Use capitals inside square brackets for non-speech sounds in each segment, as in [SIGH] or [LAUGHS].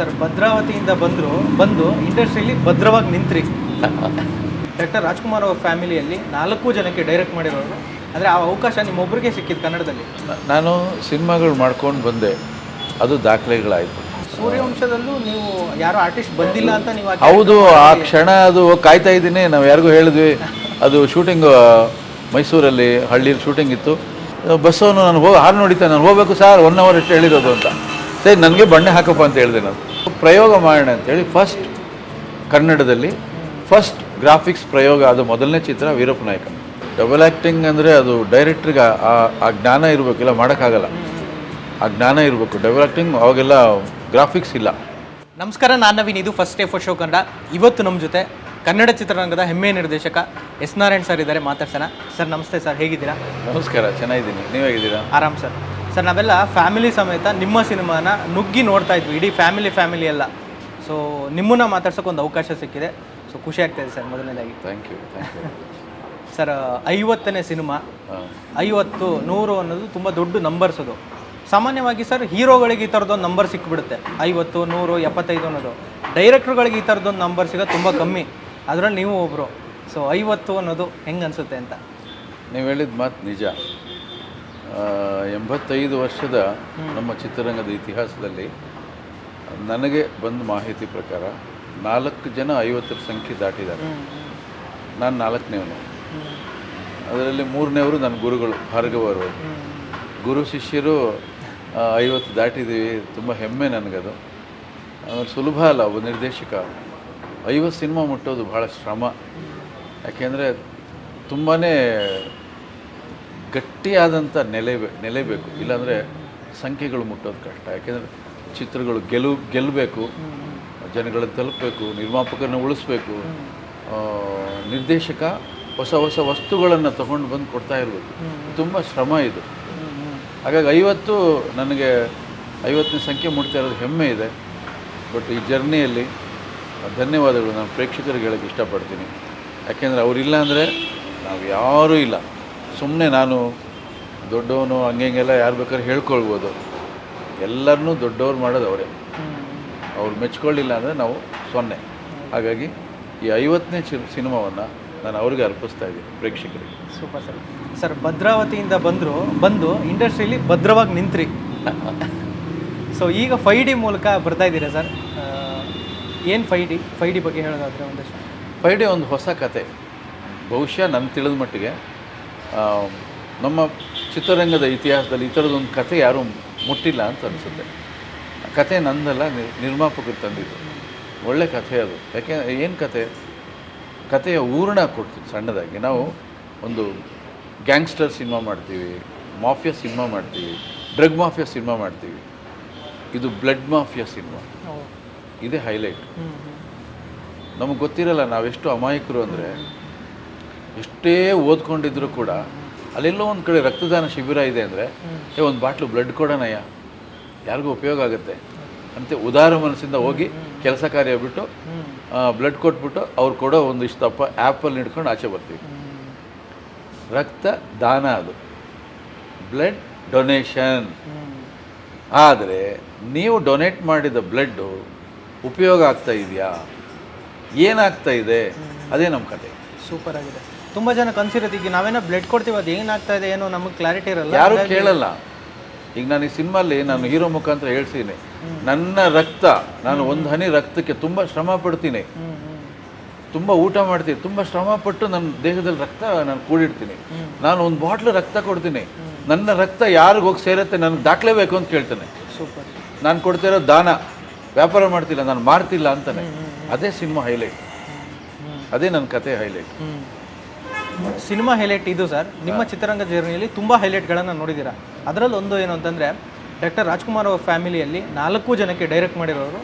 Sir ಭದ್ರಾವತಿಯಿಂದ ಬಂದರು ಬಂದು ಇಂಡಸ್ಟ್ರಿಯಲ್ಲಿ ಭದ್ರವಾಗಿ ನಿಂತ್ರಿ. ಡಾಕ್ಟರ್ ರಾಜ್ಕುಮಾರ್ ಅವ್ರ ಫ್ಯಾಮಿಲಿಯಲ್ಲಿ ನಾಲ್ಕು ಜನಕ್ಕೆ ಡೈರೆಕ್ಟ್ ಮಾಡಿರೋರು. ಅಂದರೆ ಆ ಅವಕಾಶ ನಿಮ್ಮೊಬ್ಬರಿಗೆ ಸಿಕ್ಕಿದ್ದು ಕನ್ನಡದಲ್ಲಿ. ನಾನು ಸಿನಿಮಾಗಳು ಮಾಡ್ಕೊಂಡು ಬಂದೆ. ಅದು ದಾಖಲೆಗಳಾಯಿತು. ಸೂರ್ಯವಂಶದಲ್ಲೂ ನೀವು ಯಾರೋ ಆರ್ಟಿಸ್ಟ್ ಬಂದಿಲ್ಲ ಅಂತ ನೀವು ಹೌದು ಆ ಕ್ಷಣ ಅದು ಕಾಯ್ತಾ ಇದ್ದೀನಿ. ನಾವು ಯಾರಿಗೂ ಹೇಳಿದ್ವಿ. ಅದು ಶೂಟಿಂಗ್ ಮೈಸೂರಲ್ಲಿ ಹಳ್ಳಿಯಲ್ಲಿ ಶೂಟಿಂಗ್ ಇತ್ತು. ಬಸ್ಸವನು ನಾನು ಹೋಗಿ ಹಾರು ನೋಡಿದ್ದೆ ನಾನು ಹೋಗಬೇಕು ಸರ್ ಒನ್ ಅವರ್ ಅಷ್ಟು ಹೇಳಿರೋದು ಅಂತ. ಸರಿ ನನಗೆ ಬಣ್ಣೆ ಹಾಕಪ್ಪ ಅಂತ ಹೇಳಿದೆ ನಾನು. ಪ್ರಯೋಗ ಮಾಡೋಣ ಅಂತೇಳಿ ಫಸ್ಟ್ ಕನ್ನಡದಲ್ಲಿ ಫಸ್ಟ್ ಗ್ರಾಫಿಕ್ಸ್ ಪ್ರಯೋಗ ಅದು ಮೊದಲನೇ ಚಿತ್ರ ವೀರಪ್ಪ ನಾಯಕ. ಡಬಲ್ ಆ್ಯಕ್ಟಿಂಗ್ ಅಂದರೆ ಅದು ಡೈರೆಕ್ಟ್ರಿಗೆ ಆ ಆ ಜ್ಞಾನ ಇರಬೇಕಿಲ್ಲ ಮಾಡೋಕ್ಕಾಗಲ್ಲ. ಆ ಜ್ಞಾನ ಇರಬೇಕು. ಡಬಲ್ ಆ್ಯಕ್ಟಿಂಗ್ ಅವಾಗೆಲ್ಲ ಗ್ರಾಫಿಕ್ಸ್ ಇಲ್ಲ. ನಮಸ್ಕಾರ ನಾನು ನವೀನ್. ಇದು first day first show Kannada. ಇವತ್ತು ನಮ್ಮ ಜೊತೆ ಕನ್ನಡ ಚಿತ್ರರಂಗದ ಹೆಮ್ಮೆಯ ನಿರ್ದೇಶಕ ಎಸ್ ನಾರಾಯಣ್ ಸರ್ ಇದ್ದಾರೆ. ಮಾತಾಡ್ಸೋಣ. ಸರ್ ನಮಸ್ತೆ ಸರ್ ಹೇಗಿದ್ದೀರಾ? ನಮಸ್ಕಾರ. ಚೆನ್ನಾಗಿದ್ದೀನಿ. ನೀವು ಹೇಗಿದ್ದೀರಾ? ಆರಾಮ್ ಸರ್ ಸರ್ ನಾವೆಲ್ಲ ಫ್ಯಾಮಿಲಿ ಸಮೇತ ನಿಮ್ಮ ಸಿನಿಮಾನ ನುಗ್ಗಿ ನೋಡ್ತಾ ಇದ್ವಿ. ಇಡೀ ಫ್ಯಾಮಿಲಿ ಫ್ಯಾಮಿಲಿ ಎಲ್ಲ. ಸೊ ನಿಮ್ಮನ್ನ ಮಾತಾಡ್ಸೋಕೆ ಒಂದು ಅವಕಾಶ ಸಿಕ್ಕಿದೆ. ಸೊ ಖುಷಿ ಆಗ್ತಾಯಿದೆ ಸರ್ ಮೊದಲನೇದಾಗಿ. ಥ್ಯಾಂಕ್ ಯು [LAUGHS] ಸರ್ ಐವತ್ತನೇ ಸಿನಿಮಾ. ಐವತ್ತು ನೂರು ಅನ್ನೋದು ತುಂಬ ದೊಡ್ಡ ನಂಬರ್ಸ್ ಅದು. ಸಾಮಾನ್ಯವಾಗಿ ಸರ್ ಹೀರೋಗಳಿಗೆ ಈ ಥರದ್ದೊಂದು ನಂಬರ್ ಸಿಕ್ಬಿಡುತ್ತೆ. ಐವತ್ತು ನೂರು ಎಪ್ಪತ್ತೈದು ಅನ್ನೋದು. ಡೈರೆಕ್ಟ್ರುಗಳಿಗೆ ಈ ಥರದ್ದೊಂದು ನಂಬರ್ ಸಿಗೋದು ತುಂಬ ಕಮ್ಮಿ. ಅದರಲ್ಲಿ ನೀವು ಒಬ್ಬರು ಸೊ ಐವತ್ತು ಅನ್ನೋದು ಹೆಂಗೆ ಅನಿಸುತ್ತೆ ಅಂತ? ನೀವು ಹೇಳಿದ ಮಾತು ನಿಜ. ಎಂಬತ್ತೈದು ವರ್ಷದ ನಮ್ಮ ಚಿತ್ರರಂಗದ ಇತಿಹಾಸದಲ್ಲಿ ನನಗೆ ಬಂದ ಮಾಹಿತಿ ಪ್ರಕಾರ ನಾಲ್ಕು ಜನ ಐವತ್ತರ ಸಂಖ್ಯೆ ದಾಟಿದ್ದಾರೆ. ನಾನು ನಾಲ್ಕನೇವನು. ಅದರಲ್ಲಿ ಮೂರನೇವರು ನನ್ನ ಗುರುಗಳು ಭಾರ್ಗವರು. ಗುರು ಶಿಷ್ಯರು ಐವತ್ತು ದಾಟಿದ್ದೀವಿ. ತುಂಬ ಹೆಮ್ಮೆ ನನಗದು. ಆಮೇಲೆ ಸುಲಭ ಅಲ್ಲ ಒಬ್ಬ ನಿರ್ದೇಶಕ. ಐವತ್ತು ಸಿನಿಮಾ ಮುಟ್ಟೋದು ಭಾಳ ಶ್ರಮ. ಯಾಕೆಂದರೆ ತುಂಬಾ ಗಟ್ಟಿಯಾದಂಥ ನೆಲೆ ನೆಲೆಬೇಕು ನೆಲೆ ಬೇಕು. ಇಲ್ಲಾಂದರೆ ಸಂಖ್ಯೆಗಳು ಮುಟ್ಟೋದು ಕಷ್ಟ. ಯಾಕೆಂದರೆ ಚಿತ್ರಗಳು ಗೆಲು ಗೆಲ್ಲಬೇಕು. ಜನಗಳನ್ನು ತಲುಪಬೇಕು. ನಿರ್ಮಾಪಕರನ್ನ ಉಳಿಸ್ಬೇಕು. ನಿರ್ದೇಶಕ ಹೊಸ ಹೊಸ ವಸ್ತುಗಳನ್ನು ತಗೊಂಡು ಬಂದು ಕೊಡ್ತಾ ಇರಬೇಕು. ತುಂಬ ಶ್ರಮ ಇದು. ಹಾಗಾಗಿ ಐವತ್ತು ನನಗೆ ಐವತ್ತನೇ ಸಂಖ್ಯೆ ಮುಟ್ತಾ ಇರೋದು ಹೆಮ್ಮೆ ಇದೆ. ಬಟ್ ಈ ಜರ್ನಿಯಲ್ಲಿ ಧನ್ಯವಾದಗಳು. ನಾನು ಪ್ರೇಕ್ಷಕರಿಗೆ ಹೇಳೋಕ್ಕೆ ಇಷ್ಟಪಡ್ತೀನಿ. ಯಾಕೆಂದರೆ ಅವರಿಲ್ಲ ಅಂದರೆ ನಾವು ಯಾರೂ ಇಲ್ಲ. ಸುಮ್ಮನೆ ನಾನು ದೊಡ್ಡವನು ಹಂಗೆ ಹಿಂಗೆಲ್ಲ ಯಾರು ಬೇಕಾದ್ರೆ ಹೇಳ್ಕೊಳ್ಬೋದು. ಎಲ್ಲರನ್ನೂ ದೊಡ್ಡವ್ರು ಮಾಡೋದು ಅವರೇ. ಅವ್ರು ಮೆಚ್ಕೊಳ್ಳಿಲ್ಲ ಅಂದರೆ ನಾವು ಸೊನ್ನೆ. ಹಾಗಾಗಿ ಈ ಐವತ್ತನೇ ಚಿ ಸಿನಿಮಾವನ್ನು ನಾನು ಅವ್ರಿಗೆ ಅರ್ಪಿಸ್ತಾ ಇದ್ದೀನಿ ಪ್ರೇಕ್ಷಕರಿಗೆ. Super sir. ಸರ್ ಭದ್ರಾವತಿಯಿಂದ ಬಂದರು ಬಂದು ಇಂಡಸ್ಟ್ರಿಯಲ್ಲಿ ಭದ್ರವಾಗಿ ನಿಂತ್ರಿ. [LAUGHS] ಸೊ ಈಗ ಫೈ ಡಿ ಮೂಲಕ ಬರ್ತಾ ಇದ್ದೀರಾ ಸರ್? ಏನು ಫೈ ಡಿ ಫೈ ಡಿ ಬಗ್ಗೆ ಹೇಳೋದಾದರೆ ಒಂದಷ್ಟು. ಫೈ ಡಿ ಒಂದು ಹೊಸ ಕತೆ. ಬಹುಶಃ ನನ್ನ ತಿಳಿದ ಮಟ್ಟಿಗೆ ನಮ್ಮ ಚಿತ್ರರಂಗದ ಇತಿಹಾಸದಲ್ಲಿ ಈ ಥರದೊಂದು ಕತೆ ಯಾರೂ ಮುಟ್ಟಿಲ್ಲ ಅಂತ ಅನಿಸುತ್ತೆ. ಕಥೆ ಕತೆ ನಂದಲ್ಲ ನಿರ್- ನಿರ್ಮಾಪಕರು ತಂದಿದ್ದು. ಒಳ್ಳೆ ಕಥೆ ಅದು. ಯಾಕೆ ಏನು ಕತೆ ಕಥೆಯ ಊರಣ ಕೊಡ್ತೀವಿ ಸಣ್ಣದಾಗಿ. ನಾವು ಒಂದು ಗ್ಯಾಂಗ್ಸ್ಟರ್ ಸಿನಿಮಾ ಮಾಡ್ತೀವಿ ಮಾಫಿಯಾ ಸಿನಿಮಾ ಮಾಡ್ತೀವಿ ಡ್ರಗ್ ಮಾಫಿಯಾ ಸಿನಿಮಾ ಮಾಡ್ತೀವಿ. ಇದು ಬ್ಲಡ್ ಮಾಫಿಯಾ ಸಿನಿಮಾ. ಇದೇ ಹೈಲೈಟ್. ನಮಗೆ ಗೊತ್ತಿರಲ್ಲ ನಾವೆಷ್ಟು ಅಮಾಯಕರು ಅಂದರೆ ಎಷ್ಟೇ ಓದ್ಕೊಂಡಿದ್ರು ಕೂಡ ಅಲ್ಲೆಲ್ಲೋ ಒಂದು ಕಡೆ ರಕ್ತದಾನ ಶಿಬಿರ ಇದೆ ಅಂದರೆ ಏ ಒಂದು ಬಾಟ್ಲು ಬ್ಲಡ್ ಕೊಡೋಣಯ್ಯ. ಯಾರಿಗೂ ಉಪಯೋಗ ಆಗುತ್ತೆ. ಅಂತ ಉದಾರ ಮನಸ್ಸಿಂದ ಹೋಗಿ ಕೆಲಸ ಕಾರ್ಯ ಬಿಟ್ಟು ಬ್ಲಡ್ ಕೊಟ್ಬಿಟ್ಟು ಅವ್ರು ಕೊಡೋ ಒಂದು ಇಷ್ಟಪ್ಪ ಆ್ಯಪಲ್ಲಿ ಆ್ಯಪಲ್ ಹಿಡ್ಕೊಂಡು ಆಚೆ ಬರ್ತೀವಿ. ರಕ್ತ ದಾನ ಅದು. ಬ್ಲಡ್ ಡೊನೇಷನ್ ಆದರೆ ನೀವು ಡೊನೇಟ್ ಮಾಡಿದ ಬ್ಲಡ್ಡು ಉಪಯೋಗ ಆಗ್ತಾ ಇದೆಯಾ? ಏನಾಗ್ತಾ ಇದೆ? ಅದೇ ನಮ್ಮ ಕತೆ. ಸೂಪರ್ ಆಗಿದೆ. ತುಂಬ ಜನ ಕನ್ಸಿರುತ್ತೆ. ಈಗ ನಾವೇನೋ ಬ್ಲಡ್ ಕೊಡ್ತೀವಿ ಅದು ಏನಾಗ್ತಾ ಇದೆ ಏನೋ ನಮಗೆ ಕ್ಲಾರಿಟಿ ಇರಲ್ಲ. ಯಾರು ಕೇಳಲ್ಲ. ಈಗ ನಾನು ಈ ಸಿನಿಮಾಲ್ಲಿ ನಾನು ಹೀರೋ ಮುಖಾಂತರ ಹೇಳ್ತೀನಿ. ನನ್ನ ರಕ್ತ ನಾನು ಒಂದು ಹನಿ ರಕ್ತಕ್ಕೆ ತುಂಬ ಶ್ರಮ ಪಡ್ತೀನಿ. ತುಂಬ ಊಟ ಮಾಡ್ತೀನಿ. ತುಂಬ ಶ್ರಮ ಪಟ್ಟು ನನ್ನ ದೇಹದಲ್ಲಿ ರಕ್ತ ನಾನು ಕೂಡಿಡ್ತೀನಿ. ನಾನು ಒಂದು ಬಾಟ್ಲು ರಕ್ತ ಕೊಡ್ತೀನಿ. ನನ್ನ ರಕ್ತ ಯಾರಿಗೆ ಹೋಗಿ ಸೇರುತ್ತೆ ನನಗೆ ದಾಖಲೆ ಬೇಕು ಅಂತ ಕೇಳ್ತಾನೆ. ಸೂಪರ್. ನಾನು ಕೊಡ್ತಿರೋ ದಾನ ವ್ಯಾಪಾರ ಮಾಡ್ತಿಲ್ಲ ನಾನು ಮಾರ್ತಿಲ್ಲ ಅಂತಾನೆ. ಅದೇ ಸಿನಿಮಾ ಹೈಲೈಟ್ ಅದೇ ನನ್ನ ಕತೆ ಹೈಲೈಟ್ ಸಿನಿಮಾ ಹೈಲೈಟ್ ಇದು ಸರ್. ನಿಮ್ಮ ಚಿತ್ರರಂಗ ಜರ್ನಿಯಲ್ಲಿ ತುಂಬ ಹೈಲೈಟ್ಗಳನ್ನು ನೋಡಿದ್ದೀರಾ ಅದರಲ್ಲಿ ಒಂದು ಏನು ಅಂತಂದರೆ ಡಾಕ್ಟರ್ ರಾಜ್ಕುಮಾರ್ ಅವರ ಫ್ಯಾಮಿಲಿಯಲ್ಲಿ ನಾಲ್ಕು ಜನಕ್ಕೆ ಡೈರೆಕ್ಟ್ ಮಾಡಿರೋರು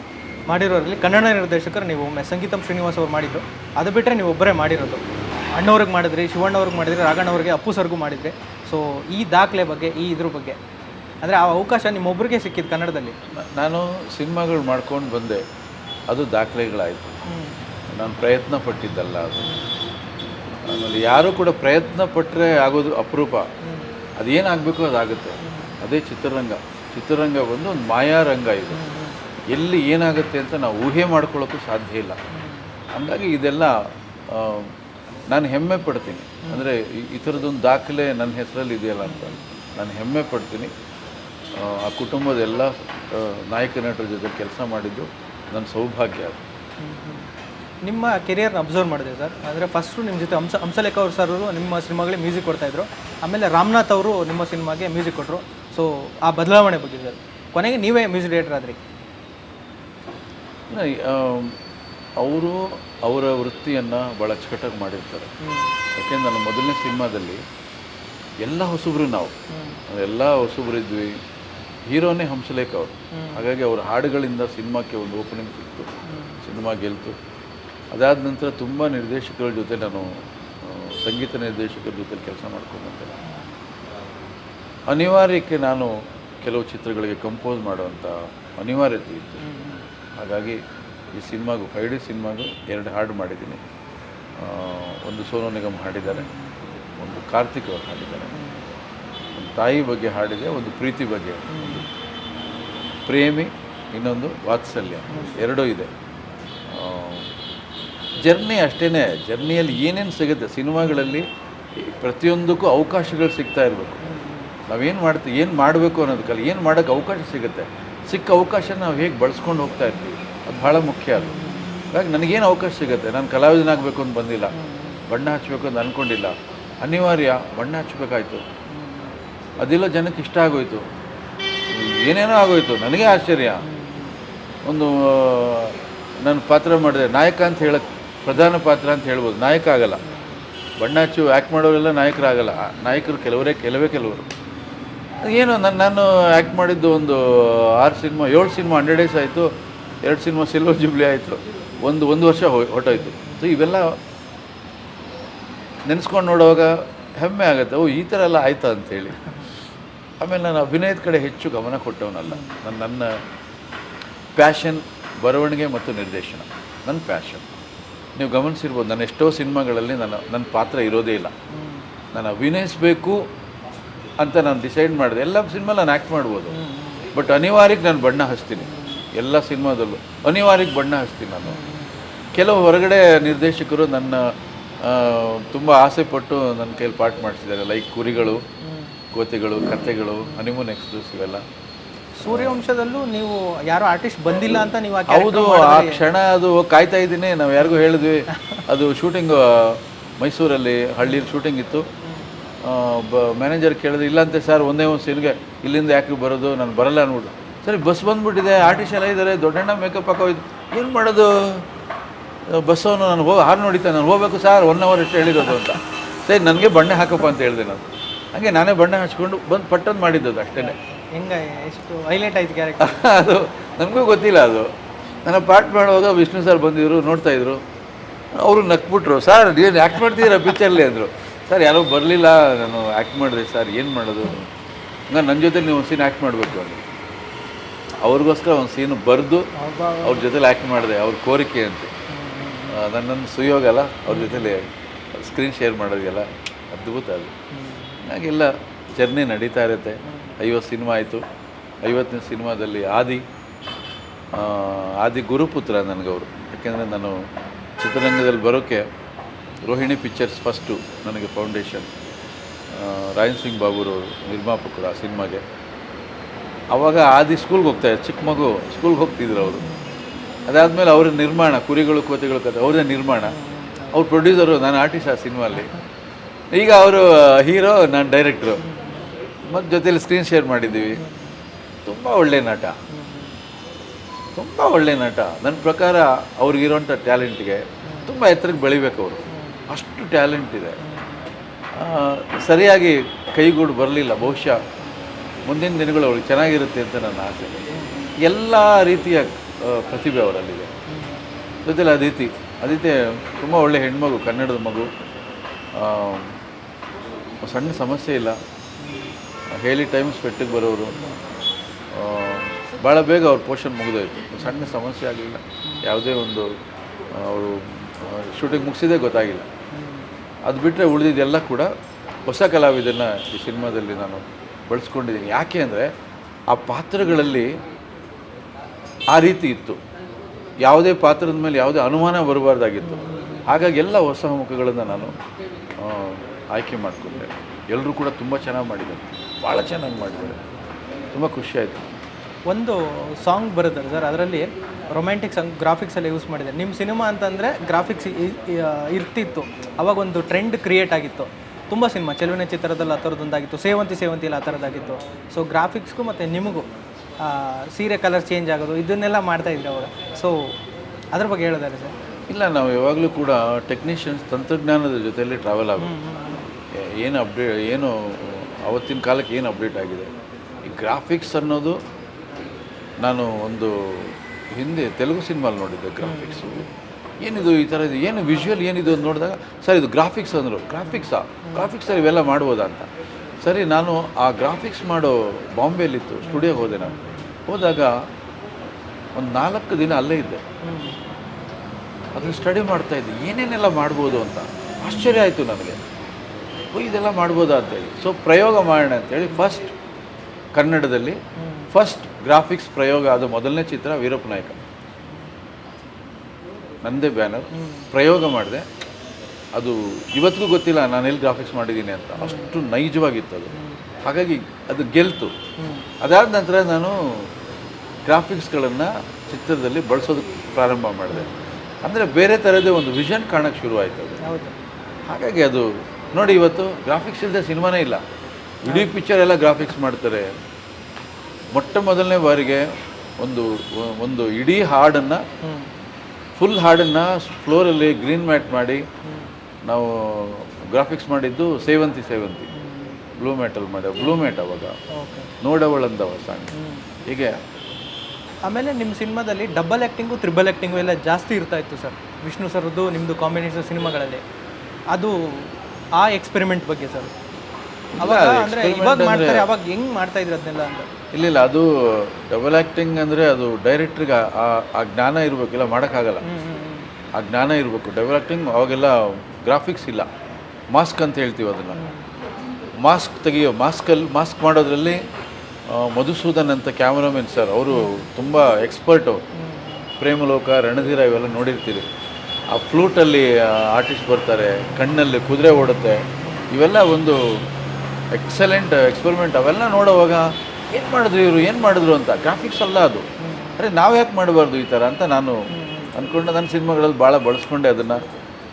ಮಾಡಿರೋರಲ್ಲಿ ಕನ್ನಡ ನಿರ್ದೇಶಕರು ನೀವು ಒಮ್ಮೆ ಸಂಗೀತಂ ಶ್ರೀನಿವಾಸ್ ಅವರು ಮಾಡಿದ್ರು. ಅದು ಬಿಟ್ಟರೆ ನೀವು ಒಬ್ಬರೇ ಮಾಡಿರೋದು. ಅಣ್ಣವ್ರಿಗೆ ಮಾಡಿದ್ರಿ ಶಿವಣ್ಣವ್ರಿಗೆ ಮಾಡಿದ್ರಿ ರಾಘಣ್ಣವ್ರಿಗೆ ಅಪ್ಪು ಸರ್ಗೂ ಮಾಡಿದ್ರಿ. ಸೊ ಈ ದಾಖಲೆ ಬಗ್ಗೆ ಈ ಇದ್ರ ಬಗ್ಗೆ ಅಂದರೆ ಆ ಅವಕಾಶ ನಿಮ್ಮೊಬ್ಬರಿಗೆ ಸಿಕ್ಕಿದ್ದು ಕನ್ನಡದಲ್ಲಿ? ನಾನು ಸಿನಿಮಾಗಳು ಮಾಡ್ಕೊಂಡು ಬಂದೆ. ಅದು ದಾಖಲೆಗಳಾಯಿತು. ನಾನು ಪ್ರಯತ್ನ ಪಟ್ಟಿದ್ದಲ್ಲ ಅದು. ಆಮೇಲೆ ಯಾರೂ ಕೂಡ ಪ್ರಯತ್ನ ಪಟ್ಟರೆ ಆಗೋದು ಅಪರೂಪ. ಅದೇನಾಗಬೇಕು ಅದಾಗುತ್ತೆ. ಅದೇ ಚಿತ್ರರಂಗ. ಚಿತ್ರರಂಗ ಬಂದು ಒಂದು ಮಾಯಾರಂಗ ಇದು. ಎಲ್ಲಿ ಏನಾಗುತ್ತೆ ಅಂತ ನಾವು ಊಹೆ ಮಾಡ್ಕೊಳ್ಳೋಕ್ಕೂ ಸಾಧ್ಯ ಇಲ್ಲ. ಹಂಗಾಗಿ ಇದೆಲ್ಲ ನಾನು ಹೆಮ್ಮೆ ಪಡ್ತೀನಿ. ಅಂದರೆ ಈ ಥರದೊಂದು ದಾಖಲೆ ನನ್ನ ಹೆಸರಲ್ಲಿ ಇದೆಯಲ್ಲ ಅಂತ ನಾನು ಹೆಮ್ಮೆ ಪಡ್ತೀನಿ. ಆ, ಕುಟುಂಬದ ಎಲ್ಲ ನಾಯಕ ನಟರ ಜೊತೆ ಕೆಲಸ ಮಾಡಿದ್ದು ನನ್ನ ಸೌಭಾಗ್ಯ ಅದು. ನಿಮ್ಮ ಕೆರಿಯರ್ನ ಅಬ್ಸರ್ವ್ ಮಾಡಿದೆ ಸರ್. ಅಂದರೆ ಫಸ್ಟು ನಿಮ್ಮ ಜೊತೆ ಹಂಸ ಹಂಸಲೇಖ ಅವ್ರು ಸರ್ ಅವರು ನಿಮ್ಮ ಸಿನಿಮಾಗಳಿಗೆ ಮ್ಯೂಸಿಕ್ ಕೊಡ್ತಾಯಿದ್ರು. ಆಮೇಲೆ ರಾಮನಾಥ್ ಅವರು ನಿಮ್ಮ ಸಿನಿಮಾಗೆ ಮ್ಯೂಸಿಕ್ ಕೊಟ್ಟರು ಸೊ ಆ ಬದಲಾವಣೆ ಬಗ್ಗೆ ಸರ್. ಕೊನೆಗೆ ನೀವೇ ಮ್ಯೂಸಿಕ್ ಡೈರೆಕ್ಟರ್ ಆದ್ರಿ. ಅವರು ಅವರ ವೃತ್ತಿಯನ್ನು ಭಾಳ ಅಚ್ಚುಕಟ್ಟಾಗಿ ಮಾಡಿರ್ತಾರೆ. ಯಾಕೆಂದ್ರೆ ನನ್ನ ಮೊದಲನೇ ಸಿನಿಮಾದಲ್ಲಿ ಎಲ್ಲ ಹೊಸಬ್ರು ನಾವು. ಎಲ್ಲ ಹೊಸಬ್ರು ಇದ್ವಿ. ಹೀರೋನೇ ಹಂಸಲೇಖ ಅವರು. ಹಾಗಾಗಿ ಅವ್ರ ಹಾಡುಗಳಿಂದ ಸಿನಿಮಾಕ್ಕೆ ಒಂದು ಓಪನಿಂಗ್ ಸಿಕ್ತು. ಸಿನಿಮಾ ಗೆಲ್ತು. ಅದಾದ ನಂತರ ತುಂಬ ನಿರ್ದೇಶಕರ ಜೊತೆ ನಾನು ಸಂಗೀತ ನಿರ್ದೇಶಕರ ಜೊತೆ ಕೆಲಸ ಮಾಡ್ಕೊಂಡು ಬಂದೆ ಅನಿವಾರ್ಯಕ್ಕೆ ನಾನು ಕೆಲವು ಚಿತ್ರಗಳಿಗೆ ಕಂಪೋಸ್ ಮಾಡುವಂಥ ಅನಿವಾರ್ಯತೆ ಇತ್ತು. ಹಾಗಾಗಿ ಈ ಸಿನಿಮಾಗೂ ಫೈವ್ ಡಿ ಸಿನಿಮಾಗೂ ಎರಡು ಹಾಡು ಮಾಡಿದ್ದೀನಿ. ಒಂದು ಸೋನು ನಿಗಮ್ ಹಾಡಿದ್ದಾರೆ ಒಂದು ಕಾರ್ತಿಕ್ ಅವರು ಹಾಡಿದ್ದಾರೆ. ಒಂದು ತಾಯಿ ಬಗ್ಗೆ ಹಾಡಿದೆ ಒಂದು ಪ್ರೀತಿ ಬಗ್ಗೆ ಪ್ರೇಮಿ ಇನ್ನೊಂದು ವಾತ್ಸಲ್ಯ. ಎರಡೂ ಇದೆ. ಜರ್ನಿ ಅಷ್ಟೇ ಜರ್ನಿಯಲ್ಲಿ ಏನೇನು ಸಿಗುತ್ತೆ, ಸಿನಿಮಾಗಳಲ್ಲಿ ಪ್ರತಿಯೊಂದಕ್ಕೂ ಅವಕಾಶಗಳು ಸಿಗ್ತಾ ಇರಬೇಕು. ನಾವೇನು ಮಾಡ್ತೀವಿ ಏನು ಮಾಡಬೇಕು ಅನ್ನೋದಕ್ಕಲ್ಲ, ಏನು ಮಾಡೋಕ್ಕೆ ಅವಕಾಶ ಸಿಗುತ್ತೆ? ಸಿಕ್ಕ ಅವಕಾಶ ನಾವು ಹೇಗೆ ಬಳಸ್ಕೊಂಡು ಹೋಗ್ತಾ ಇರ್ತೀವಿ? ಅದು ಭಾಳ ಮುಖ್ಯ ಅದು. ಹಾಗಾಗಿ ನನಗೇನು ಅವಕಾಶ ಸಿಗುತ್ತೆ? ನಾನು ಕಲಾವಿದನಾಗಬೇಕು ಅಂತ ಬಂದಿಲ್ಲ. ಬಣ್ಣ ಹಚ್ಚಬೇಕು ಅಂತ ಅಂದ್ಕೊಂಡಿಲ್ಲ ಅನಿವಾರ್ಯ, ಬಣ್ಣ ಹಚ್ಚಬೇಕಾಯ್ತು ಅದೆಲ್ಲ ಜನಕ್ಕೆ ಇಷ್ಟ ಆಗೋಯ್ತು. ಏನೇನೋ ಆಗೋಯ್ತು. ನನಗೆ ಆಶ್ಚರ್ಯ. ಒಂದು ನಾನು ಪಾತ್ರ ಮಾಡಿದೆ. ನಾಯಕ ಅಂತ ಹೇಳಕ್ಕೆ ಪ್ರಧಾನ ಪಾತ್ರ ಅಂತ ಹೇಳ್ಬೋದು. ನಾಯಕ ಆಗಲ್ಲ. ಬಣ್ಣ ಆ್ಯಕ್ಟ್ ಮಾಡೋರೆಲ್ಲ ನಾಯಕರಾಗಲ್ಲ. ನಾಯಕರು ಕೆಲವರೇ, ಕೆಲವೇ ಕೆಲವರು. ಏನು ನಾನು ನಾನು ಆ್ಯಕ್ಟ್ ಮಾಡಿದ್ದು ಒಂದು ಆರು ಸಿನಿಮಾ, ಏಳು ಸಿನಿಮಾ ಹಂಡ್ರೆಡ್ ಡೇಸ್ ಆಯಿತು. ಎರಡು ಸಿನಿಮಾ ಸಿಲ್ವರ್ ಜುಬ್ಲಿ ಆಯಿತು. ಒಂದು ಒಂದು ವರ್ಷ ಹೊಟ್ಟೋಯ್ತು ಸೊ ಇವೆಲ್ಲ ನೆನೆಸ್ಕೊಂಡು ನೋಡುವಾಗ ಹೆಮ್ಮೆ ಆಗುತ್ತೆ. ಓ, ಈ ಥರ ಎಲ್ಲ ಆಯ್ತಾ ಅಂಥೇಳಿ ಆಮೇಲೆ ನಾನು ಅಭಿನಯದ ಕಡೆ ಹೆಚ್ಚು ಗಮನ ಕೊಟ್ಟವನಲ್ಲ. ನನ್ನ ನನ್ನ ಪ್ಯಾಷನ್ ಬರವಣಿಗೆ ಮತ್ತು ನಿರ್ದೇಶನ. ನನ್ನ ಪ್ಯಾಷನ್ ನೀವು ಗಮನಿಸಿರ್ಬೋದು ನಾನು ಎಷ್ಟೋ ಸಿನಿಮಾಗಳಲ್ಲಿ ನನ್ನ ನನ್ನ ಪಾತ್ರ ಇರೋದೇ ಇಲ್ಲ. ನಾನು ಅಭಿನಯಿಸಬೇಕು ಅಂತ ನಾನು ಡಿಸೈಡ್ ಮಾಡಿದೆ. ಎಲ್ಲ ಸಿನಿಮಾ ನಾನು ಆ್ಯಕ್ಟ್ ಮಾಡ್ಬೋದು. ಬಟ್ ಅನಿವಾರ್ಯಕ್ಕೆ ನಾನು ಬಣ್ಣ ಹಚ್ತೀನಿ. ಎಲ್ಲ ಸಿನಿಮಾದಲ್ಲೂ ಅನಿವಾರ್ಯಕ್ಕೆ ಬಣ್ಣ ಹಚ್ತೀನಿ ನಾನು. ಕೆಲವು ಹೊರಗಡೆ ನಿರ್ದೇಶಕರು ನನ್ನ ತುಂಬ ಆಸೆ ಪಟ್ಟು ನನ್ನ ಕೈಲಿ ಪಾಠ ಮಾಡಿಸಿದ್ದಾರೆ. ಲೈಕ್ ಕುರಿಗಳು ಕೋತಿಗಳು ಕತೆಗಳು ಹನಿಮೂನ್ ಎಕ್ಸ್ಪ್ರೆಸ್ ಇವೆಲ್ಲ ಸೂರ್ಯವಂಶದಲ್ಲೂ ನೀವು ಯಾರೋ ಆರ್ಟಿಸ್ಟ್ ಬಂದಿಲ್ಲ ಅಂತ ನೀವು ಆ ಹೌದು ಆ ಕ್ಷಣ ಅದು ಕಾಯ್ತಾ ಇದ್ದೀನಿ ನಾವು ಯಾರಿಗೂ ಹೇಳಿದ್ವಿ. ಅದು ಶೂಟಿಂಗ್ ಮೈಸೂರಲ್ಲಿ ಹಳ್ಳಿಲಿ ಶೂಟಿಂಗ್ ಇತ್ತು. ಬ ಮ್ಯಾನೇಜರ್ ಕೇಳಿದ್ರು ಇಲ್ಲಂತೆ ಸರ್ ಒಂದೇ ಒಂದು ಸೀನ್ಗೆ ಇಲ್ಲಿಂದ ಯಾಕೆ ಬರೋದು ನಾನು ಬರಲ್ಲ ಅಂದ್ಬಿಟ್ಟು ಸರಿ ಬಸ್ ಬಂದ್ಬಿಟ್ಟಿದೆ ಆರ್ಟಿಸ್ಟ್ ಎಲ್ಲ ಇದ್ದಾರೆ ದೊಡ್ಡಣ್ಣ ಮೇಕಪ್ ಹಾಕೋಯ್ತು ಏನು ಮಾಡೋದು? ಬಸ್ಸವನು ನಾನು ಹೋಗಿ ಹಾರು ನೋಡಿದ್ದೆ ನಾನು ಹೋಗ್ಬೇಕು ಸರ್ ಒನ್ ಅವರ್ ಎಷ್ಟು ಹೇಳಿರೋದು ಅಂತ. ಸರಿ ನನಗೆ ಬಣ್ಣ ಹಾಕಪ್ಪ ಅಂತ ಹೇಳಿದೆ ನಾನು. ಹಾಗೆ ನಾನೇ ಬಣ್ಣ ಹಚ್ಕೊಂಡು ಬಂದು ಪಟ್ಟನ್ ಮಾಡಿದ್ದದು ಅಷ್ಟೇ ಹೆಂಗ ಎಷ್ಟು ಹೈಲೈಟ್ ಆಯ್ತು ಕ್ಯಾರೆಕ್ಟರ್ [LAUGHS] ಅದು ನಮಗೂ ಗೊತ್ತಿಲ್ಲ ಅದು. ನನ್ನ ಪಾಠ ಮಾಡುವಾಗ ವಿಷ್ಣು ಸರ್ ಬಂದಿದ್ರು ನೋಡ್ತಾ ಇದ್ರು. ಅವರು ನಕ್ಬಿಟ್ರು ಸರ್ ಏನು ಆ್ಯಕ್ಟ್ ಮಾಡ್ತಿದ್ದೀರಾ ಪಿಕ್ಚರ್ಲಿ ಅಂದರು. ಸರ್ ಯಾರೋ ಬರಲಿಲ್ಲ ನಾನು ಆ್ಯಕ್ಟ್ ಮಾಡಿದೆ ಸರ್ ಏನು ಮಾಡೋದು? ಹಂಗ ನನ್ನ ಜೊತೆ ನೀವು ಒಂದು ಸೀನ್ ಆ್ಯಕ್ಟ್ ಮಾಡಬೇಕು ಅಂತ ಅವ್ರಿಗೋಸ್ಕರ ಒಂದು ಸೀನು ಬರೆದು ಅವ್ರ ಜೊತೇಲಿ ಆ್ಯಕ್ಟ್ ಮಾಡಿದೆ ಅವ್ರ ಕೋರಿಕೆ ಅಂತ. ನನ್ನನ್ನು ಸುಯೋಗಲ್ಲ ಅವ್ರ ಜೊತೇಲಿ ಸ್ಕ್ರೀನ್ ಶೇರ್ ಮಾಡೋದಿಲ್ಲ ಅದ್ಭುತ ಅದು. ಹಾಗೆಲ್ಲ ಜರ್ನಿ ನಡೀತಾ ಇರುತ್ತೆ. ಐವತ್ತು ಸಿನಿಮಾ ಆಯಿತು. ಐವತ್ತನೇ ಸಿನಿಮಾದಲ್ಲಿ ಆದಿ ಆದಿ ಗುರುಪುತ್ರ ನನಗವರು. ಯಾಕೆಂದರೆ ನಾನು ಚಿತ್ರರಂಗದಲ್ಲಿ ಬರೋಕ್ಕೆ ರೋಹಿಣಿ ಪಿಕ್ಚರ್ಸ್ ಫಸ್ಟು ನನಗೆ ಫೌಂಡೇಶನ್. ರಾಯನ್ ಸಿಂಗ್ ಬಾಬುರವರು ನಿರ್ಮಾಪಕರು ಆ ಸಿನಿಮಾಗೆ. ಆವಾಗ ಆದಿ ಸ್ಕೂಲ್ಗೆ ಹೋಗ್ತಾಯಿದ್ರು ಚಿಕ್ಕ ಮಗು ಸ್ಕೂಲ್ಗೆ ಹೋಗ್ತಿದ್ರು ಅವರು. ಅದಾದಮೇಲೆ ಅವ್ರ ನಿರ್ಮಾಣ, ಕುರಿಗಳು, ಕೋತಿಗಳು ಕತೆ ಅವ್ರದ್ದೇ ನಿರ್ಮಾಣ. ಅವ್ರ ಪ್ರೊಡ್ಯೂಸರು, ನಾನು ಆರ್ಟಿಸ್ಟ್ ಆ ಸಿನಿಮಾಲ್ಲಿ. ಈಗ ಅವರು ಹೀರೋ, ನಾನು ಡೈರೆಕ್ಟ್ರು. ಮತ್ತು ಜೊತೆಲಿ ಸ್ಕ್ರೀನ್ ಶೇರ್ ಮಾಡಿದ್ದೀವಿ. ತುಂಬ ಒಳ್ಳೆ ನಟ. ತುಂಬ ಒಳ್ಳೆ ನಟ. ನನ್ನ ಪ್ರಕಾರ ಅವ್ರಿಗಿರೋಂಥ ಟ್ಯಾಲೆಂಟ್ಗೆ ತುಂಬ ಎತ್ತರಕ್ಕೆ ಬೆಳಿಬೇಕು ಅವರು. ಅಷ್ಟು ಟ್ಯಾಲೆಂಟ್ ಇದೆ. ಸರಿಯಾಗಿ ಕೈಗೂಡು ಬರಲಿಲ್ಲ. ಬಹುಶಃ ಮುಂದಿನ ದಿನಗಳು ಅವ್ರಿಗೆ ಚೆನ್ನಾಗಿರುತ್ತೆ ಅಂತ ನನ್ನ ಆಸೆ. ಎಲ್ಲ ರೀತಿಯ ಪ್ರತಿಭೆ ಅವರಲ್ಲಿದೆ. ಜೊತೆಲಿ ಅದಿತಿ ಅದಿತಿ ತುಂಬ ಒಳ್ಳೆ ಹೆಣ್ಮಗು, ಕನ್ನಡದ ಮಗು. ಸಣ್ಣ ಸಮಸ್ಯೆ ಇಲ್ಲ. ಹೇಳಿ ಟೈಮ್ಸ್ ಪೆಟ್ಟಿಗೆ ಬರೋರು ಭಾಳ ಬೇಗ ಅವ್ರ ಪೋಷನ್ ಮುಗಿದೋಯ್ತು. ಸಣ್ಣ ಸಮಸ್ಯೆ ಆಗಲಿಲ್ಲ. ಯಾವುದೇ ಒಂದು ಅವರು ಶೂಟಿಂಗ್ ಮುಗಿಸಿದೇ ಗೊತ್ತಾಗಿಲ್ಲ. ಅದು ಬಿಟ್ಟರೆ ಉಳಿದಿದ್ದೆಲ್ಲ ಕೂಡ ಹೊಸ ಕಲಾವಿದನ್ನು ಈ ಸಿನಿಮಾದಲ್ಲಿ ನಾನು ಬಳಸ್ಕೊಂಡಿದ್ದೀನಿ. ಯಾಕೆ ಅಂದರೆ ಆ ಪಾತ್ರಗಳಲ್ಲಿ ಆ ರೀತಿ ಇತ್ತು. ಯಾವುದೇ ಪಾತ್ರದ ಮೇಲೆ ಯಾವುದೇ ಅನುಮಾನ ಬರಬಾರ್ದಾಗಿತ್ತು. ಹಾಗಾಗಿ ಎಲ್ಲ ಹೊಸ ಮುಖಗಳನ್ನು ನಾನು ಆಯ್ಕೆ ಮಾಡಿಕೊಂಡೆ. ಎಲ್ಲರೂ ಕೂಡ ತುಂಬ ಚೆನ್ನಾಗಿ ಮಾಡಿದ್ದಾರೆ. ಭಾಳ ಚೆನ್ನಾಗಿ ಮಾಡಿದ್ದಾರೆ ತುಂಬ ಖುಷಿ ಆಯಿತು. ಒಂದು ಸಾಂಗ್ ಬರುತ್ತಲ್ಲ ಸರ್ ಅದರಲ್ಲಿ ರೊಮ್ಯಾಂಟಿಕ್ ಸಾಂಗ್ ಗ್ರಾಫಿಕ್ಸ್ ಎಲ್ಲ ಯೂಸ್ ಮಾಡಿದ್ದಾರೆ ನಿಮ್ಮ ಸಿನಿಮಾ ಅಂತಂದರೆ ಗ್ರಾಫಿಕ್ಸ್ ಇರ್ತಿತ್ತು. ಅವಾಗ ಒಂದು ಟ್ರೆಂಡ್ ಕ್ರಿಯೇಟ್ ಆಗಿತ್ತು. ತುಂಬ ಸಿನಿಮಾ ಚೆಲುವಿನ ಚಿತ್ರದಲ್ಲಿ ಆ ಥರದ್ದೊಂದಾಗಿತ್ತು ಸೇವಂತಿ ಸೇವಂತಿಯಲ್ಲಿ ಆ ಥರದ್ದಾಗಿತ್ತು ಸೊ ಗ್ರಾಫಿಕ್ಸ್ಗೂ ಮತ್ತು ನಿಮಗೂ ಆ, ಸೀರೆ ಕಲರ್ ಚೇಂಜ್ ಆಗೋದು ಇದನ್ನೆಲ್ಲ ಮಾಡ್ತಾ ಇದ್ರಿ ಅವಾಗ? ಸೊ ಅದ್ರ ಬಗ್ಗೆ ಹೇಳಿದ್ದಾರೆ ಸರ್. ಇಲ್ಲ ನಾವು ಯಾವಾಗಲೂ ಕೂಡ ಟೆಕ್ನಿಷಿಯನ್ಸ್ ತಂತ್ರಜ್ಞಾನದ ಜೊತೆಯಲ್ಲಿ ಟ್ರಾವೆಲ್ ಆಗಬೇಕು ಏನು ಅಪ್ಡೇ ಏನು ಅವತ್ತಿನ ಕಾಲಕ್ಕೆ ಏನು ಅಪ್ಡೇಟ್ ಆಗಿದೆ? ಈ ಗ್ರಾಫಿಕ್ಸ್ ಅನ್ನೋದು ನಾನು ಒಂದು ಹಿಂದೆ ತೆಲುಗು ಸಿನಿಮಾಲಿ ನೋಡಿದ್ದೆ ಗ್ರಾಫಿಕ್ಸು ಏನಿದು ಈ ಥರ ಇದು? ಏನು ವಿಷುವಲ್ ಏನಿದು ಅಂತ ನೋಡಿದಾಗ ಸರ್ ಇದು ಗ್ರಾಫಿಕ್ಸ್ ಅಂದರು. ಗ್ರಾಫಿಕ್ಸಾ ಗ್ರಾಫಿಕ್ಸಲ್ಲಿ ಇವೆಲ್ಲ ಮಾಡ್ಬೋದಾ ಅಂತ. ಸರಿ ನಾನು ಆ ಗ್ರಾಫಿಕ್ಸ್ ಮಾಡೋ ಬಾಂಬೆಯಲ್ಲಿತ್ತು ಸ್ಟುಡಿಯೋಗೆ ಹೋದೆ ನಾನು. ಹೋದಾಗ ಒಂದು ನಾಲ್ಕು ದಿನ ಅಲ್ಲೇ ಇದ್ದೆ. ಅದನ್ನು ಸ್ಟಡಿ ಮಾಡ್ತಾಯಿದ್ದೆ ಏನೇನೆಲ್ಲ ಮಾಡ್ಬೋದು ಅಂತ. ಆಶ್ಚರ್ಯ ಆಯಿತು ನನಗೆ. ಇದೆಲ್ಲ ಮಾಡ್ಬೋದಾ ಅಂತೇಳಿ ಸೊ ಪ್ರಯೋಗ ಮಾಡೋಣ ಅಂತೇಳಿ ಫಸ್ಟ್ ಕನ್ನಡದಲ್ಲಿ ಫಸ್ಟ್ ಗ್ರಾಫಿಕ್ಸ್ ಪ್ರಯೋಗ ಅದು ಮೊದಲನೇ ಚಿತ್ರ ವೀರಪ್ಪ ನಾಯಕ. ನಂದೇ ಬ್ಯಾನರ್ ಪ್ರಯೋಗ ಮಾಡಿದೆ. ಅದು ಇವತ್ತಿಗೂ ಗೊತ್ತಿಲ್ಲ ನಾನು ಎಲ್ಲಿ ಗ್ರಾಫಿಕ್ಸ್ ಮಾಡಿದ್ದೀನಿ ಅಂತ. ಅಷ್ಟು ನೈಜವಾಗಿತ್ತು ಅದು. ಹಾಗಾಗಿ ಅದು ಗೆಲ್ತು. ಅದಾದ ನಂತರ ನಾನು ಗ್ರಾಫಿಕ್ಸ್ಗಳನ್ನು ಚಿತ್ರದಲ್ಲಿ ಬಳಸೋದಕ್ಕೆ ಪ್ರಾರಂಭ ಮಾಡಿದೆ. ಅಂದರೆ ಬೇರೆ ಥರದೇ ಒಂದು ವಿಷನ್ ಕಾಣೋಕ್ಕೆ ಶುರುವಾಯಿತು ಅದು. ಹಾಗಾಗಿ ಅದು ನೋಡಿ ಇವತ್ತು ಗ್ರಾಫಿಕ್ಸ್ ಇಲ್ಲದೆ ಸಿನಿಮಾನೇ ಇಲ್ಲ. ಇಡೀ ಪಿಕ್ಚರ್ ಎಲ್ಲ ಗ್ರಾಫಿಕ್ಸ್ ಮಾಡ್ತಾರೆ. ಮೊಟ್ಟ ಮೊದಲನೇ ಬಾರಿಗೆ ಒಂದು ಒಂದು ಇಡೀ ಹಾಡನ್ನು ಫುಲ್ ಹಾಡನ್ನು ಫ್ಲೋರಲ್ಲಿ ಗ್ರೀನ್ ಮ್ಯಾಟ್ ಮಾಡಿ ನಾವು ಗ್ರಾಫಿಕ್ಸ್ ಮಾಡಿದ್ದು ಸೇವಂತಿ ಸೇವಂತಿ. ಬ್ಲೂ ಮ್ಯಾಟಲ್ಲಿ ಮಾಡಿ ಬ್ಲೂ ಮ್ಯಾಟ್ ಅವಾಗ. ಓಕೆ. ನೋಡವಳಂದವ ಸಾಂಗ್ ಹೀಗೆ. ಆಮೇಲೆ ನಿಮ್ಮ ಸಿನಿಮಾದಲ್ಲಿ ಡಬಲ್ ಆ್ಯಕ್ಟಿಂಗು ತ್ರಿಬಲ್ ಆ್ಯಕ್ಟಿಂಗು ಎಲ್ಲ ಜಾಸ್ತಿ ಇರ್ತಾ ಇತ್ತು ಸರ್. ವಿಷ್ಣು ಸರ್ದು ನಿಮ್ಮದು ಕಾಂಬಿನೇಷನ್ ಸಿನಿಮಾಗಳಲ್ಲಿ. ಅದು ಆ ಎಕ್ಸ್ಪೆರಿಮೆಂಟ್ ಬಗ್ಗೆ ಸರ್ ಅವಾಗ ಅಂದ್ರೆ ಇವಾಗ ಮಾಡ್ತಾರೆ ಅವಾಗ ಹೆಂಗ್ ಮಾಡ್ತಾ ಇದ್ರು ಅದನ್ನೆಲ್ಲ ಅಂತ? ಇಲ್ಲ ಅದು ಡಬಲ್ ಆಕ್ಟಿಂಗ್ ಅಂದರೆ ಅದು ಡೈರೆಕ್ಟ್ರಿಗೆ ಆ ಜ್ಞಾನ ಇರಬೇಕಿಲ್ಲ ಮಾಡೋಕ್ಕಾಗಲ್ಲ ಹ್ಞೂ ಹ್ಞೂ ಆ ಜ್ಞಾನ ಇರಬೇಕು. ಡಬಲ್ ಆ್ಯಕ್ಟಿಂಗ್ ಅವಾಗೆಲ್ಲ ಗ್ರಾಫಿಕ್ಸ್ ಇಲ್ಲ. ಮಾಸ್ಕ್ ಅಂತ ಹೇಳ್ತೀವಿ ಅದನ್ನು. ಮಾಸ್ಕ್ ತೆಗೆಯೋ ಮಾಸ್ಕಲ್ಲಿ ಮಾಸ್ಕ್ ಮಾಡೋದ್ರಲ್ಲಿ ಮಧುಸೂದನ್ ಅಂತ ಕ್ಯಾಮ್ರಾಮನ್ ಸರ್ ಅವರು ತುಂಬ ಎಕ್ಸ್ಪರ್ಟು ಪ್ರೇಮಲೋಕ ರಣಧೀರ ಇವೆಲ್ಲ ನೋಡಿರ್ತೀರಿ. ಆ ಫ್ಲೂಟಲ್ಲಿ ಆರ್ಟಿಸ್ಟ್ ಬರ್ತಾರೆ, ಕಣ್ಣಲ್ಲಿ ಕುದುರೆ ಓಡುತ್ತೆ, ಇವೆಲ್ಲ ಒಂದು ಎಕ್ಸಲೆಂಟ್ ಎಕ್ಸ್ಪೆರಿಮೆಂಟ್ ಅವೆಲ್ಲ ನೋಡೋವಾಗ ಏನು ಮಾಡಿದ್ರು ಇವರು, ಏನು ಮಾಡಿದ್ರು ಅಂತ ಗ್ರಾಫಿಕ್ಸ್ ಅಲ್ಲ ಅದು. ಅರೆ, ನಾವು ಯಾಕೆ ಮಾಡಬಾರ್ದು ಈ ಥರ ಅಂತ ನಾನು ಅಂದ್ಕೊಂಡು ನನ್ನ ಸಿನಿಮಾಗಳಲ್ಲಿ ಭಾಳ ಬಳಸ್ಕೊಂಡೆ ಅದನ್ನು.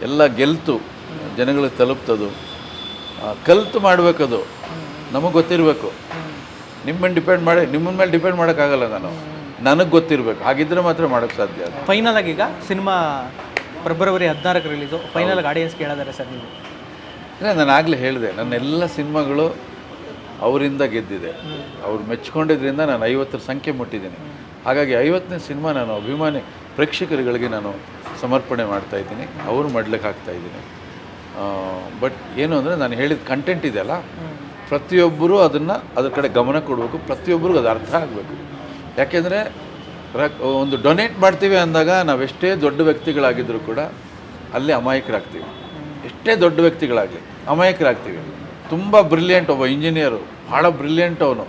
ಎಲ್ಲ ಗೆಲ್ತು, ಜನಗಳಿಗೆ ತಲುಪ್ತದು. ಕಲ್ತು ಮಾಡಬೇಕದು. ನಮಗೆ ಗೊತ್ತಿರಬೇಕು. ನಿಮ್ಮನ್ನು ಡಿಪೆಂಡ್ ಮಾಡಿ ನಿಮ್ಮ ಮೇಲೆ ಡಿಪೆಂಡ್ ಮಾಡೋಕ್ಕಾಗಲ್ಲ ನಾನು. ನನಗೆ ಗೊತ್ತಿರಬೇಕು. ಹಾಗಿದ್ರೆ ಮಾತ್ರ ಮಾಡೋಕ್ಕೆ ಸಾಧ್ಯ ಫೈನಲ್ ಆಗಿ ಈಗ ಸಿನಿಮಾ ಫೆಬ್ರವರಿ ಹದಿನಾರಕ್ಕೆ ರಿಲೀಸು ಫೈನಲ್ ಆಗಿ ಆಡಿಯನ್ಸ್ ಕೇಳಿದಾರೆ ಸರ್ ನೀವು. ಇಲ್ಲ ನಾನು ಆಗಲೇ ಹೇಳಿದೆ ನನ್ನ ಎಲ್ಲ ಸಿನಿಮಾಗಳು ಅವರಿಂದ ಗೆದ್ದಿದೆ. ಅವ್ರು ಮೆಚ್ಕೊಂಡಿದ್ರಿಂದ ನಾನು ಐವತ್ತರ ಸಂಖ್ಯೆ ಮುಟ್ಟಿದ್ದೀನಿ. ಹಾಗಾಗಿ ಐವತ್ತನೇ ಸಿನಿಮಾ ನಾನು ಅಭಿಮಾನಿ ಪ್ರೇಕ್ಷಕರುಗಳಿಗೆ ನಾನು ಸಮರ್ಪಣೆ ಮಾಡ್ತಾ ಇದ್ದೀನಿ. ಅವರು ಮಾಡ್ಲಿಕ್ಕೆ ಹಾಕ್ತಾ ಇದ್ದೀನಿ. ಬಟ್ ಏನು ಅಂದರೆ ನಾನು ಹೇಳಿದ ಕಂಟೆಂಟ್ ಇದೆಯಲ್ಲ ಪ್ರತಿಯೊಬ್ಬರೂ ಅದನ್ನು ಅದ್ರ ಕಡೆ ಗಮನ ಕೊಡಬೇಕು. ಪ್ರತಿಯೊಬ್ಬರಿಗೂ ಅದು ಅರ್ಥ ಆಗಬೇಕು. ಯಾಕೆಂದರೆ ಒಂದು ಡೊನೇಟ್ ಮಾಡ್ತೀವಿ ಅಂದಾಗ ನಾವೆಷ್ಟೇ ದೊಡ್ಡ ವ್ಯಕ್ತಿಗಳಾಗಿದ್ದರೂ ಕೂಡ ಅಲ್ಲಿ ಅಮಾಯಕರಾಗ್ತೀವಿ. ಎಷ್ಟೇ ದೊಡ್ಡ ವ್ಯಕ್ತಿಗಳಾಗಲಿ ಅಮಾಯಕರಾಗ್ತೀವಿ. ತುಂಬ ಬ್ರಿಲಿಯಂಟ್ ಒಬ್ಬ ಇಂಜಿನಿಯರು ಭಾಳ ಬ್ರಿಲಿಯಂಟ್ ಅವನು.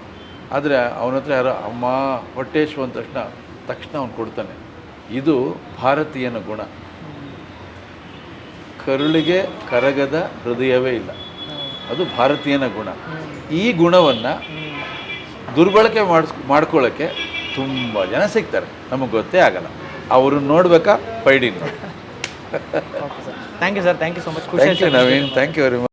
ಆದರೆ ಅವನ ಹತ್ರ ಯಾರೋ, ಅಮ್ಮ ಹೊಟ್ಟೇಶು ಅಂದ ತಕ್ಷಣ ತಕ್ಷಣ ಅವನು ಕೊಡ್ತಾನೆ. ಇದು ಭಾರತೀಯನ ಗುಣ. ಕರುಳಿಗೆ ಕರಗದ ಹೃದಯವೇ ಇಲ್ಲ. ಅದು ಭಾರತೀಯನ ಗುಣ. ಈ ಗುಣವನ್ನು ದುರ್ಬಳಕೆ ಮಾಡಿಸ್ ಮಾಡ್ಕೊಳ್ಳೋಕ್ಕೆ ತುಂಬ ಜನ ಸಿಗ್ತಾರೆ. ನಮಗೆ ಗೊತ್ತೇ ಆಗಲ್ಲ. ಅವರು ನೋಡ್ಬೇಕಾ ಪೈಡಿನ okay sir thank you sir thank you so much ಖುಷಿ thank you Naveen thank you very much